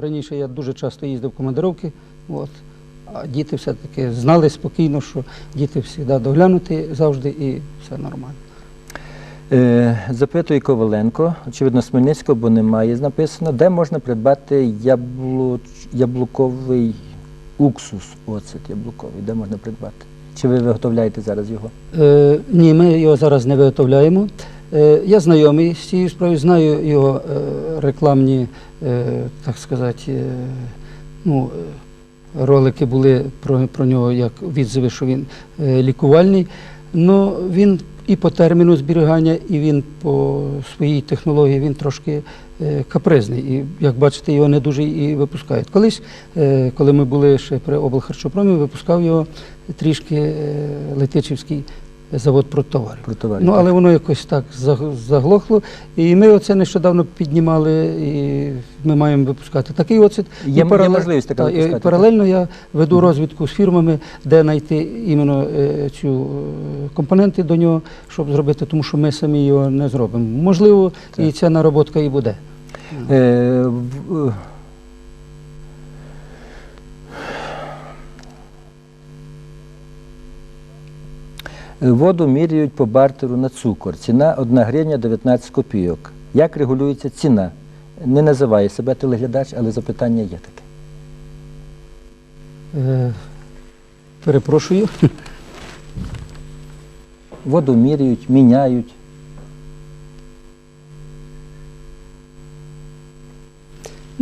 Раніше я дуже часто їздив в командировки, от, а діти все-таки знали спокійно, що діти завжди доглянуті завжди і все нормально. Е, Запитує Коваленко, очевидно, з Хмельницького, бо немає написано, де можна придбати яблуч... яблуковий уксус, оцет яблуковий, де можна придбати? Чи ви виготовляєте зараз його? Е, ні, ми його зараз не виготовляємо. Е, я знайомий з цією справою, знаю його е, рекламні, е, так сказати, ну, ролики були про, про нього як відзиви, що він лікувальний. Ну, він і по терміну зберігання, і він по своїй технології він трошки капризний. І як бачите, його не дуже і випускають. Колись, коли ми були ще при облхарчопромі, випускав його трішки Летичівський завод продтоварів. Про товарів? Ну, але воно якось так заг- заглохло. І ми оце нещодавно піднімали, і ми маємо випускати такий оцет. Є- І є можливість така та, і випускати, Паралельно я веду розвідку з фірмами, де знайти іменно е, цю е, компоненти до нього, щоб зробити, тому що ми самі його не зробимо. Можливо, і ця нароботка і буде. Е, Воду міряють по бартеру на цукор. Ціна 1 гривня 19 копійок. Як регулюється ціна? Не називає себе телеглядач, але запитання є таке. Е, Перепрошую. Воду міряють, міняють.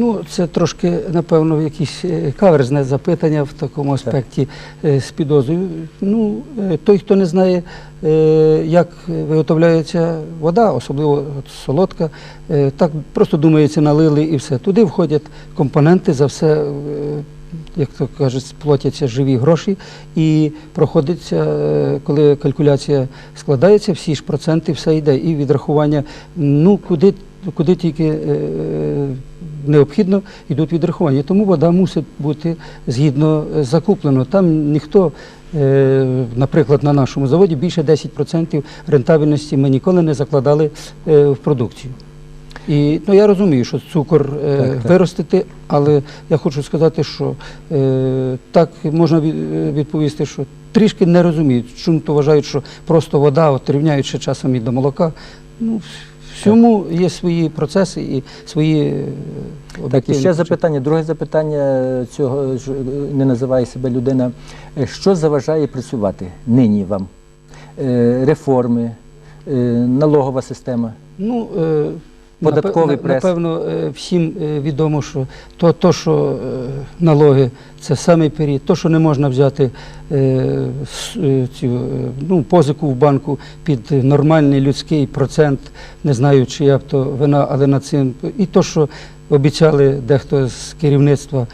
Ну, це трошки, напевно, якесь е, каверзне запитання в такому аспекті е, з підозрою. Ну, е, той, хто не знає, як виготовляється вода, особливо солодка, так просто думається, налили і все. Туди входять компоненти, за все, як то кажуть, платяться живі гроші, і проходиться, коли калькуляція складається, всі ж проценти, все йде. І відрахування, ну, куди, куди тільки. е, необхідно йдуть відрахування. Тому вода мусить бути згідно е, закуплено. Там ніхто, е, наприклад, на нашому заводі більше 10% рентабельності ми ніколи не закладали е, в продукцію. І ну, я розумію, що цукор е, Так, так. виростити, але я хочу сказати, що е, так можна е, відповісти, що трішки не розуміють, чому то вважають, що просто вода, от часом і до молока. Ну, всьому є свої процеси і свої е, Так, і ще запитання. Друге запитання цього ж, е, не називає себе людина. Е, Що заважає працювати нині вам? Е, Реформи, е, налогова система. Ну, е, Податковий прес. Напевно, е, всім е, відомо, що то, то що е, налоги це самий період, то, що не можна взяти цю, ну, позику в банку під нормальний людський процент, не знаю, чия б то вина, але над цим. І то, що обіцяли дехто з керівництва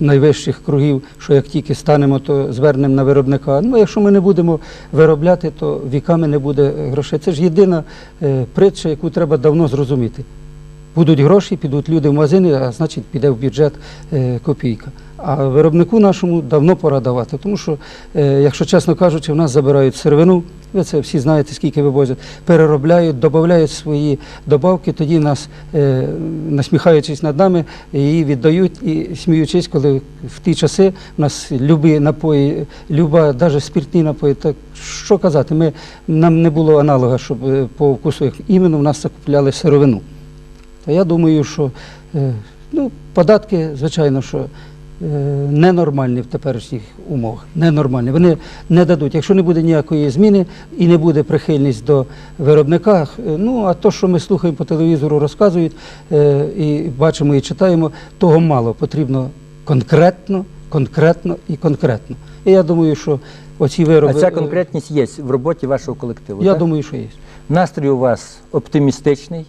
найвищих кругів, що як тільки станемо, то звернемо на виробника. Ну, якщо ми не будемо виробляти, то віками не буде грошей. Це ж єдина е, притча, яку треба давно зрозуміти. Будуть гроші, підуть люди в магазини, а значить піде в бюджет е, копійка. А виробнику нашому давно пора давати, тому що, е, якщо чесно кажучи, в нас забирають сировину, ви це всі знаєте, скільки вивозять, переробляють, додають свої добавки, тоді нас, е, насміхаючись над нами, її віддають і сміючись, коли в ті часи в нас любі напої, люба, навіть спиртні напої, так що казати, ми, нам не було аналога, щоб по вкусу іменно в нас закупляли сировину. То я думаю, що е, ну, податки, звичайно, що е, ненормальні в теперішніх умовах. Ненормальні. Вони не дадуть. Якщо не буде ніякої зміни і не буде прихильність до виробника, е, ну а то, що ми слухаємо по телевізору, розказують і бачимо і читаємо, того мало. Потрібно конкретно, конкретно і конкретно. І я думаю, що оці вироби. А ця конкретність є в роботі вашого колективу. Я так? думаю, що є. Настрій у вас оптимістичний.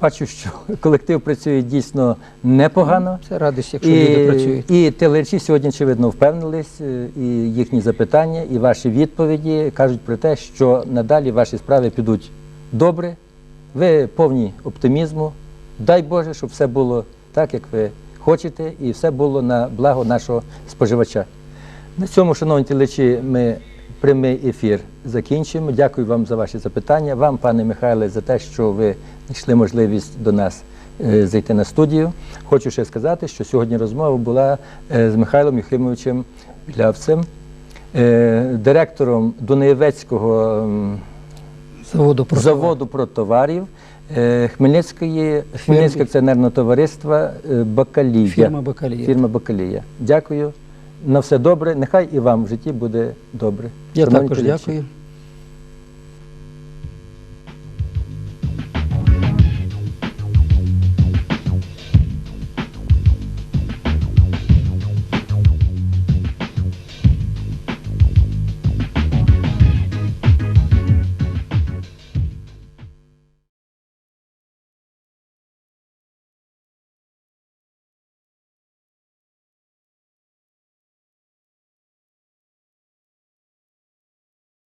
Бачу, що колектив працює дійсно непогано. Це радість, якщо люди працюють. і телеглядачі сьогодні, очевидно, впевнились, е, і їхні запитання, і ваші відповіді кажуть про те, що надалі ваші справи підуть добре. Ви повні оптимізму. Дай Боже, щоб все було так, як ви хочете, і все було на благо нашого споживача. На цьому, шановні телечі, ми прямий ефір закінчуємо. Дякую вам за ваші запитання. Вам, пане Михайле, за те, що ви знайшли можливість до нас е, зайти на студію. Хочу ще сказати, що сьогодні розмова була е, з Михайлом Юхимовичем Білявцем, е, директором Дунаєвецького Заводу про заводу протоварів е, Хмельницької, Хмельницьке акціонерне товариство е, Бакалія. фірма Бакалія. Фірма Бакалія. Дякую. На все добре. Нехай і вам в житті буде добре. Я Шановні також глядачі. дякую.